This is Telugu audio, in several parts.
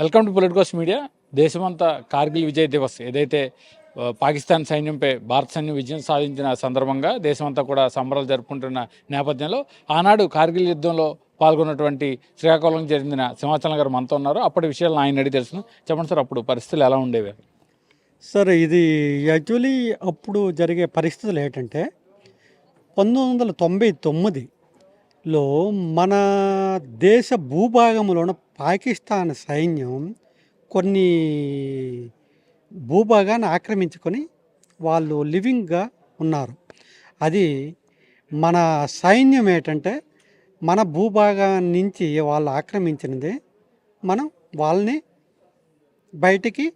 Welcome to Politicos media. దేశమంతా కార్గిల్ విజయ్ దివస్. ఏదైతే పాకిస్తాన్ సైన్యంపై భారత సైన్యం విజయం సాధించిన సందర్భంగా దేశమంతా కూడా సంబరాలు జరుపుకుంటున్న నేపథ్యంలో ఆనాడు కార్గిల్ యుద్ధంలో పాల్గొన్నటువంటి శ్రీకాకుళం జరిగిన సింహాచలం గారు మనతో ఉన్నారు. అప్పటి విషయాలు ఆయన అడిగి తెలుసు చెప్పండి సార్ అప్పుడు పరిస్థితులు ఎలా ఉండేవి? సార్ ఇది యాక్చువల్లీ అప్పుడు జరిగే పరిస్థితులు ఏంటంటే పంతొమ్మిది వందల తొంభై తొమ్మిదిలో మన దేశ భూభాగంలోన పాకిస్తాన్ సైన్యం కొన్ని భూభాగాన్ని ఆక్రమించుకొని వాళ్ళు లివింగ్గా ఉన్నారు. అది మన సైన్యం ఏంటంటే మన భూభాగం నుంచి వాళ్ళు ఆక్రమించినది మనం వాళ్ళని బయటికి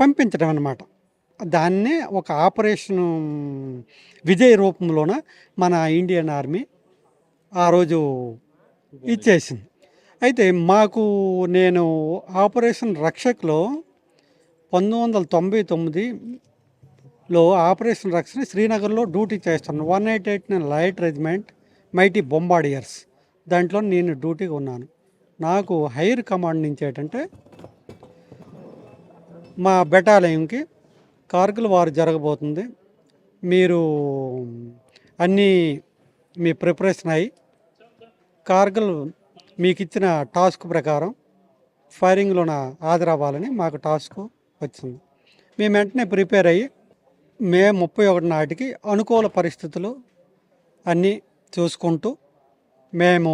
పంపించడం అన్నమాట. దాన్నే ఒక ఆపరేషన్ విజయ్ రూపంలోన మన ఇండియన్ ఆర్మీ ఆ రోజు ఇచ్చేసింది. అయితే మాకు నేను ఆపరేషన్ రక్షక్లో పంతొమ్మిది వందల తొంభై తొమ్మిదిలో ఆపరేషన్ రక్షణ శ్రీనగర్లో డ్యూటీ చేస్తున్నాను. One eight eight nine light regiment mighty bombardiers దాంట్లో నేను డ్యూటీగా ఉన్నాను. నాకు హైర్ కమాండ్ నుంచి ఏంటంటే మా బెటాలయంకి కార్గిల్ వారు జరగబోతుంది. మీరు అన్నీ మీ ప్రిపరేషన్ అయ్యి కార్గిల్ మీకు ఇచ్చిన టాస్క్ ప్రకారం ఫైరింగ్లోన హాజరవ్వాలని మాకు టాస్క్ వచ్చింది. మేము వెంటనే ప్రిపేర్ అయ్యి మే ముప్పై ఒకటి నాటికి అనుకూల పరిస్థితులు అన్నీ చూసుకుంటూ మేము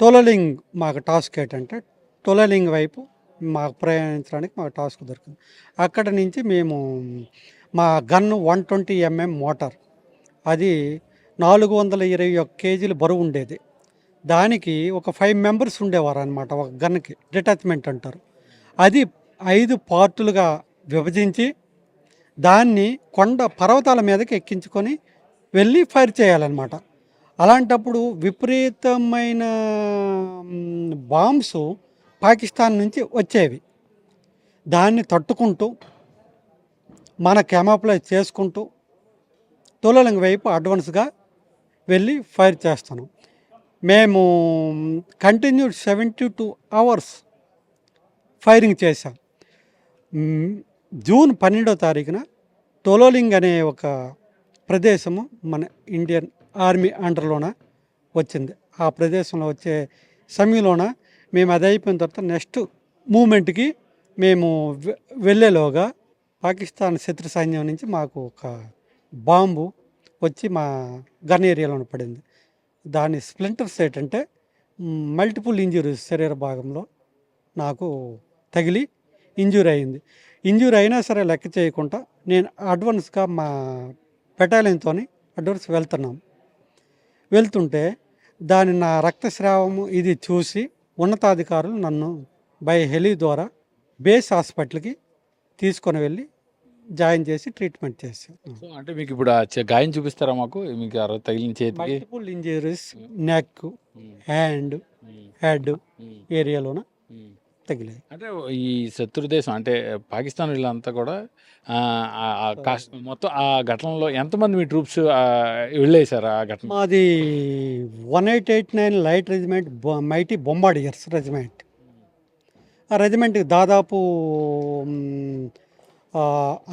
టోలలింగ్ మాకు టాస్క్ ఏంటంటే టోలలింగ్ వైపు మాకు ప్రయాణించడానికి మాకు టాస్క్ దొరికింది. అక్కడ నుంచి మేము మా gun one twenty MM motor అది నాలుగు వందల ఇరవై ఒక కేజీలు బరువు ఉండేది. దానికి ఒక ఫైవ్ మెంబర్స్ ఉండేవారు అనమాట ఒక గన్కి డిటాచ్మెంట్ అంటారు. అది ఐదు పార్టులుగా విభజించి దాన్ని కొండ పర్వతాల మీదకి ఎక్కించుకొని వెళ్ళి ఫైర్ చేయాలన్నమాట. అలాంటప్పుడు విపరీతమైన బాంబ్స్ పాకిస్తాన్ నుంచి వచ్చేవి. దాన్ని తట్టుకుంటూ మన కెమాప్లై చేసుకుంటూ తొలలింగ వైపు అడ్వాన్స్గా వెళ్ళి ఫైర్ చేస్తాను మేము continue seventy two hours firing చేశాం. జూన్ పన్నెండో తారీఖున తొలోలింగ్ అనే ఒక ప్రదేశము మన ఇండియన్ ఆర్మీ అండర్లోన వచ్చింది. ఆ ప్రదేశంలో వచ్చే సమయంలోన మేము అది అయిపోయిన తర్వాత నెక్స్ట్ మూమెంట్కి మేము వెళ్ళేలోగా పాకిస్తాన్ శత్రు సైన్యం నుంచి మాకు ఒక బాంబు వచ్చి మా గన్ ఏరియాలో పడింది. దాని స్ప్లింటర్స్ ఏంటంటే మల్టిపుల్ ఇంజురీస్ శరీర భాగంలో నాకు తగిలి ఇంజూరీ అయింది. ఇంజూరీ అయినా సరే లెక్క చేయకుండా నేను అడ్వాన్స్గా మా బెటాలియన్తో అడ్వాన్స్ వెళ్తున్నాం. వెళ్తుంటే దాని నా రక్తస్రావము ఇది చూసి ఉన్నతాధికారులు నన్ను బై హెలి ద్వారా బేస్ హాస్పిటల్కి తీసుకొని వెళ్ళి జాయిన్ చేసి ట్రీట్మెంట్ చేశాను సో అంటే మీకు ఇప్పుడు ఆ చే- గాయం చూపిస్తారా మాకు? మీకు ఆ రోజు తగిలిన చేతికి? Multiple injuries neck hand head ఏరియాలోన తగిలాయి. అంటే ఈ శత్రు దేశం అంటే పాకిస్తాన్ వీళ్ళంతా కూడా ఆ, ఆ- ఆ కాస్- మొత్తం ఆ ఘటనలో ఎంతమంది మీ ట్రూప్స్ వెళ్ళేసారు ఆ ఘటన? మాది one eight eight nine light regiment mighty bombardiers regiment. ఆ రెజిమెంట్కి దాదాపు మ్,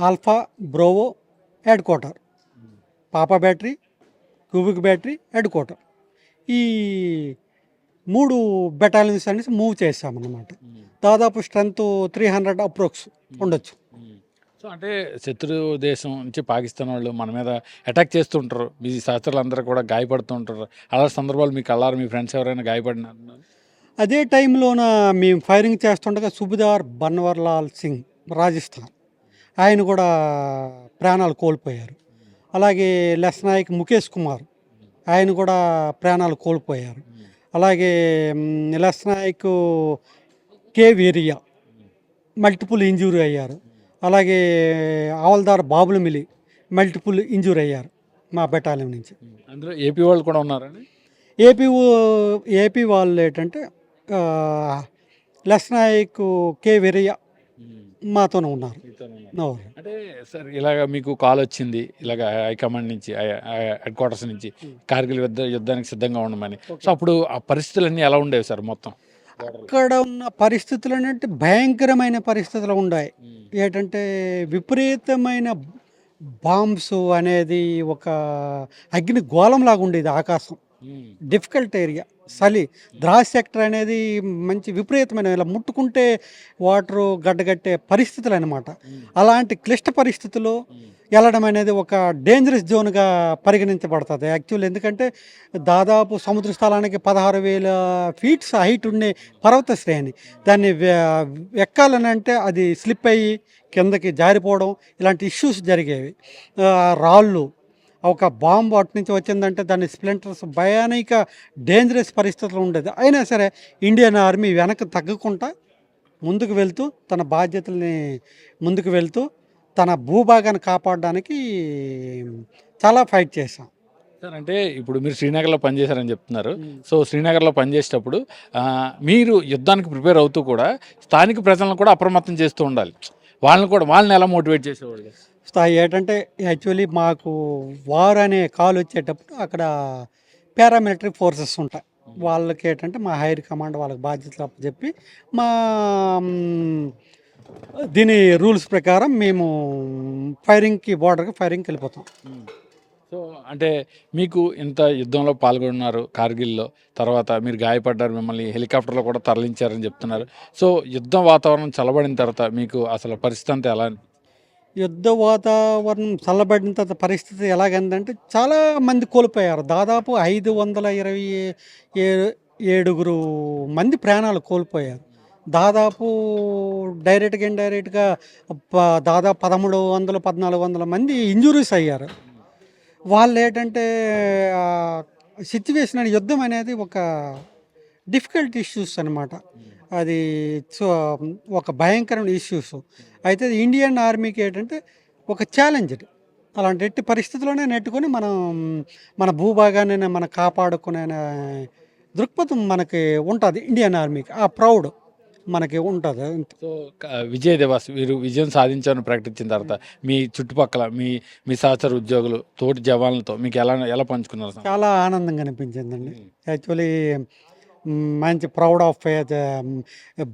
alpha bravo head quarter papa battery Quebec battery head quarter ఈ మూడు బెటాలియన్స్ అనేసి మూవ్ చేసామన్నమాట దాదాపు స్ట్రెంత్ త్రీ హండ్రెడ్ అప్రోక్స్ ఉండొచ్చు. సో అంటే శత్రు దేశం నుంచి పాకిస్తాన్ వాళ్ళు మన మీద అటాక్ చేస్తుంటారు. మీ శాస్త్రులు అందరూ కూడా గాయపడుతుంటారు. అలాంటి సందర్భాలు మీకు అల్లారు మీ ఫ్రెండ్స్ ఎవరైనా గాయపడినారు? అదే టైంలోన మేము ఫైరింగ్ చేస్తుండగా సుబిదార్ బన్వర్లాల్ సింగ్ రాజస్థాన్. ఆయన కూడా ప్రాణాలు కోల్పోయారు. అలాగే లెస్ నాయక్ ముఖేష్ కుమార్ ఆయన కూడా ప్రాణాలు కోల్పోయారు. అలాగే lance naik K Veeraiah multiple injury అయ్యారు. అలాగే ఆవల్దార్ బాబులు మిలి మల్టిపుల్ ఇంజూరీ అయ్యారు మా బెటాలియం నుంచి. అందులో ఏపీ వాళ్ళు కూడా ఉన్నారండి? ఏపీ ఏపీ వాళ్ళు ఏంటంటే లెస్ నాయక్ కే వీరయ్య మాతోనే ఉన్నారు. అంటే సార్ ఇలాగ మీకు కాల్ వచ్చింది ఇలాగ హైకమాండ్ నుంచి హెడ్ క్వార్టర్స్ నుంచి కార్గిల్ యుద్ధ యుద్ధానికి సిద్ధంగా ఉండమని. సో అప్పుడు ఆ పరిస్థితులన్నీ ఎలా ఉండేవి సార్ మొత్తం? అక్కడ ఉన్న పరిస్థితులు అంటే భయంకరమైన పరిస్థితులు ఉన్నాయి ఏంటంటే విపరీతమైన బాంబ్స్ అనేది ఒక అగ్ని గోళంలాగా ఉండేది ఆకాశం. Difficult area. చలి ద్రాస్ సెక్టర్ అనేది మంచి విపరీతమైన ఇలా ముట్టుకుంటే వాటర్ గడ్డగట్టే పరిస్థితులు అనమాట అలాంటి క్లిష్ట పరిస్థితుల్లో వెళ్ళడం అనేది ఒక డేంజరస్ జోన్గా పరిగణించబడుతుంది. యాక్చువల్ ఎందుకంటే దాదాపు సముద్ర స్థలానికి పదహారు వేల ఫీట్స్ హైట్ ఉండే పర్వత శ్రేణి. దాన్ని ఎక్కాలని అంటే అది స్లిప్ అయ్యి కిందకి జారిపోవడం ఇలాంటి ఇష్యూస్ జరిగేవి. రాళ్ళు ఒక బాంబు అటు నుంచి వచ్చిందంటే దాని స్ప్లింటర్స్ భయానక డేంజరస్ పరిస్థితులు ఉండేది. అయినా సరే ఇండియన్ ఆర్మీ వెనక్కి తగ్గకుండా ముందుకు వెళ్తూ తన బాధ్యతల్ని ముందుకు వెళ్తూ తన భూభాగాన్ని కాపాడడానికి చాలా ఫైట్ చేశాం. సార్ అంటే ఇప్పుడు మీరు శ్రీనగర్లో పనిచేశారని చెప్తున్నారు. సో శ్రీనగర్లో పనిచేసేటప్పుడు మీరు యుద్ధానికి ప్రిపేర్ అవుతూ కూడా స్థానిక ప్రజలను కూడా అప్రమత్తం చేస్తూ ఉండాలి. వాళ్ళని కూడా వాళ్ళని ఎలా మోటివేట్ చేసేవాళ్ళు? స్థాయి ఏంటంటే యాక్చువల్లీ మాకు వార్ అనే కాల్ వచ్చేటప్పుడు అక్కడ పారామిలిటరీ ఫోర్సెస్ ఉంటాయి. వాళ్ళకి ఏంటంటే మా హైర్ కమాండ్ వాళ్ళకి బాధ్యతలు చెప్పి మా దీని రూల్స్ ప్రకారం మేము ఫైరింగ్కి బార్డర్కి ఫైరింగ్కి వెళ్ళిపోతాం. సో అంటే మీకు ఇంత యుద్ధంలో పాల్గొన్నారు కార్గిల్లో తర్వాత మీరు గాయపడ్డారు మిమ్మల్ని హెలికాప్టర్లో కూడా తరలించారని చెప్తున్నారు. సో యుద్ధం వాతావరణం చల్లబడిన తర్వాత మీకు అసలు పరిస్థితి అంతా ఎలా? యుద్ధ వాతావరణం చల్లబడిన తర్వాత పరిస్థితి ఎలాగందంటే చాలా మంది కోల్పోయారు. దాదాపు ఐదు వందల ఇరవై ఏ- ఏడుగురు మంది ప్రాణాలు కోల్పోయారు. దాదాపు డైరెక్ట్గా ఇండైరెక్ట్గా ప- దాదాపు పదమూడు వందలు పద్నాలుగు వందల మంది ఇంజురీస్ అయ్యారు. వాళ్ళు ఏంటంటే సిచ్యువేషన్ యుద్ధం అనేది ఒక డిఫికల్ట్ ఇష్యూస్ అనమాట అది సో ఒక భయంకరమైన ఇష్యూస్ అయితే ఇండియన్ ఆర్మీకి ఏంటంటే ఒక ఛాలెంజ్ అలాంటి ఎట్టి పరిస్థితుల్లోనే నెట్టుకొని మనం మన భూభాగాన్ని మనం కాపాడుకునే దృక్పథం మనకి ఉంటుంది ఇండియన్ ఆర్మీకి ఆ ప్రౌడ్ మనకి ఉంటుంది సో విజయ్ దివాస్ మీరు విజయం సాధించారని ప్రకటించిన తర్వాత మీ చుట్టుపక్కల మీ మీ సహచర ఉద్యోగులు తోటి జవాన్లతో మీకు ఎలా ఎలా పంచుకున్నారు? చాలా ఆనందంగా అనిపించిందండి. యాక్చువల్లీ మంచి ప్రౌడ్ ఆఫ్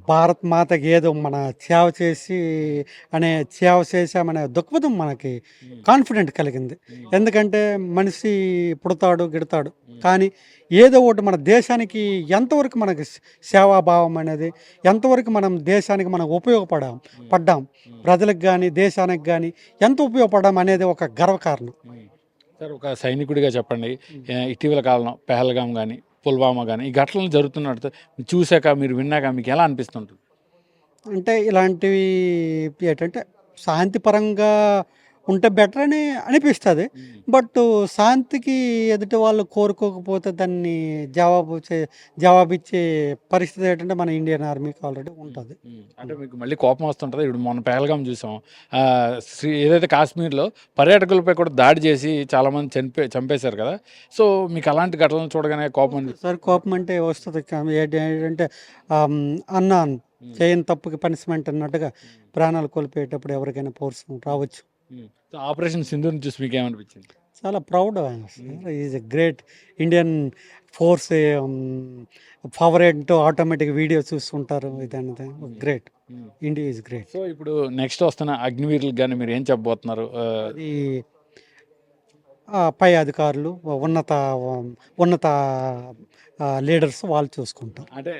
భారత్ మాతకి ఏదో మన సేవ చేసి అనే సేవ చేసామనే దృక్పథం మనకి కాన్ఫిడెంట్ కలిగింది. ఎందుకంటే మనిషి పుడతాడు గిడతాడు. కానీ ఏదో ఒకటి మన దేశానికి ఎంతవరకు మనకి సేవాభావం అనేది ఎంతవరకు మనం దేశానికి మనం ఉపయోగపడాం పడ్డాం ప్రజలకు కానీ దేశానికి కానీ ఎంత ఉపయోగపడ్డాం అనేది ఒక గర్వకారణం. సార్ ఒక సైనికుడిగా చెప్పండి. ఇటీవల కాలంలో పెహల్గాం కానీ పుల్వామా కానీ ఈ ఘటనలు జరుగుతున్నట్టు చూశాక మీరు విన్నాక మీకు ఎలా అనిపిస్తుంటుంది? అంటే ఇలాంటివి ఏంటంటే శాంతిపరంగా ఉంటే బెటర్ అని అనిపిస్తుంది. బట్ శాంతికి ఎదుటి వాళ్ళు కోరుకోకపోతే దాన్ని జవాబు చే జవాబు ఇచ్చే పరిస్థితి ఏంటంటే మన ఇండియన్ ఆర్మీకి ఆల్రెడీ ఉంటుంది. అంటే మీకు మళ్ళీ కోపం వస్తుంటుంది. ఇప్పుడు మొన్న పెహల్గాం చూసాం. శ్రీ ఏదైతే కాశ్మీర్లో పర్యాటకులపై కూడా దాడి చేసి చాలామంది చనిపే చంపేశారు కదా. సో మీకు అలాంటి ఘటనలు చూడగానే కోపం సార్ కోపం అంటే వస్తుంది. ఏంటంటే ఆమ్, అన్నాను చేయని తప్పుకి పనిష్మెంట్ అన్నట్టుగా ప్రాణాలు కోల్పోయేటప్పుడు ఎవరికైనా ఫోర్స్ రావచ్చు. ఆపరేషన్ సింధుని చూసి మీకు ఏమనిపించింది చాలా proud is a great Indian force favourite automatic video చూస్తుంటారు ఇదన్నది great India is great so ఇప్పుడు నెక్స్ట్ వస్తున్న అగ్నివీరులకు కానీ మీరు ఏం చెప్పబోతున్నారు? అది ఆ, పై అధికారులు ఉన్నత ఉన్నత లీడర్స్ వాళ్ళు చూసుకుంటారు అంటే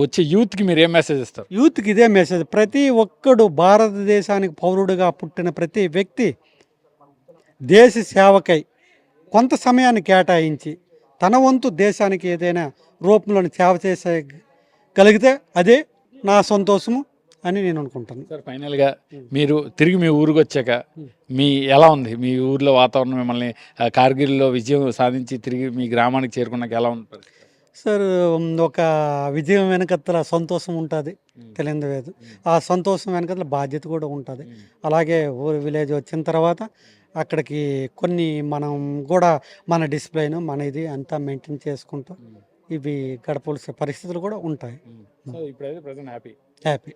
వచ్చే యూత్కి మీరు ఏం మెసేజ్ ఇస్తారు? యూత్కి ఇదే మెసేజ్ ప్రతి ఒక్కడు భారతదేశానికి పౌరుడిగా పుట్టిన ప్రతి వ్యక్తి దేశ సేవకై కొంత సమయాన్ని కేటాయించి తన వంతు దేశానికి ఏదైనా రూపంలోని సేవ చేసే కలిగితే అదే నా సంతోషము అని నేను అనుకుంటాను. సార్ ఫైనల్గా మీరు తిరిగి మీ ఊరికి వచ్చాక మీ ఎలా ఉంది? మీ ఊర్లో వాతావరణం మిమ్మల్ని కార్గిల్లో విజయం సాధించి తిరిగి మీ గ్రామానికి చేరుకున్నాక ఎలా ఉంది పరిస్థితి? సార్ ఒక విజయం వెనకత్తల సంతోషం ఉంటుంది తెలియదు లేదు. ఆ సంతోషం వెనకతల బాధ్యత కూడా ఉంటుంది. అలాగే ఊరు విలేజ్ వచ్చిన తర్వాత అక్కడికి కొన్ని మనం కూడా మన డిసిప్లైన్ మన ఇది అంతా మెయింటైన్ చేసుకుంటూ ఇవి గడపవలసిన పరిస్థితులు కూడా ఉంటాయి. సో ఇప్పుడైతే present happy happy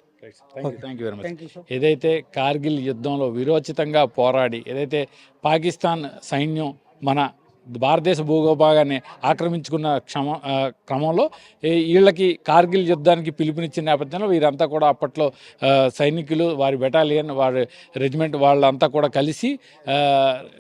thank you very much ఏదైతే కార్గిల్ యుద్ధంలో విరోచితంగా పోరాడి ఏదైతే పాకిస్తాన్ సైన్యం మన భారతదేశ భూభాగాన్ని ఆక్రమించుకున్న క్షమ క్రమంలో వీళ్ళకి కార్గిల్ యుద్ధానికి పిలుపునిచ్చిన నేపథ్యంలో వీరంతా కూడా అప్పట్లో సైనికులు వారి బెటాలియన్ వారి రెజిమెంట్ వాళ్ళంతా కూడా కలిసి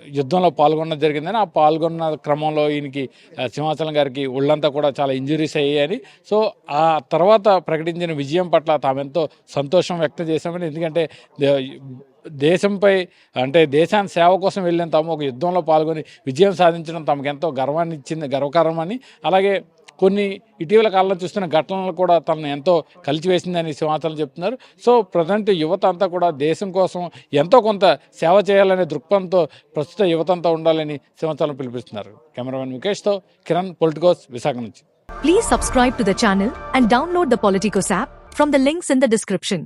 యుద్ధంలో పాల్గొనడం జరిగిందని ఆ పాల్గొన్న క్రమంలో ఈయనకి సింహాచలం గారికి ఒళ్ళంతా కూడా చాలా ఇంజురీస్ అయ్యాయని. సో ఆ తర్వాత ప్రకటించిన విజయం పట్ల తామెంతో సంతోషం వ్యక్తం చేశామని ఎందుకంటే దేశంపై అంటే దేశాన్ని సేవ కోసం వెళ్ళిన తాము ఒక యుద్ధంలో పాల్గొని విజయం సాధించడం తమకు ఎంతో గర్వాన్ని ఇచ్చింది గర్వకారణమని. అలాగే కొన్ని ఇటీవల కాలంలో చూస్తున్న ఘటనలు కూడా తనను ఎంతో కలిచివేసిందని సింహాతలు చెప్తున్నారు. సో ప్రజెంట్ యువత అంతా కూడా దేశం కోసం ఎంతో కొంత సేవ చేయాలనే దృక్పథంతో ప్రస్తుత యువత అంతా ఉండాలని సింహాచలం పిలిపిస్తున్నారు కెమెరామెన్ ముఖేష్తో కిరణ్ పొలిటికోస్ విశాఖ నుంచి. Please subscribe to the channel and download the Politicos app from the links in the description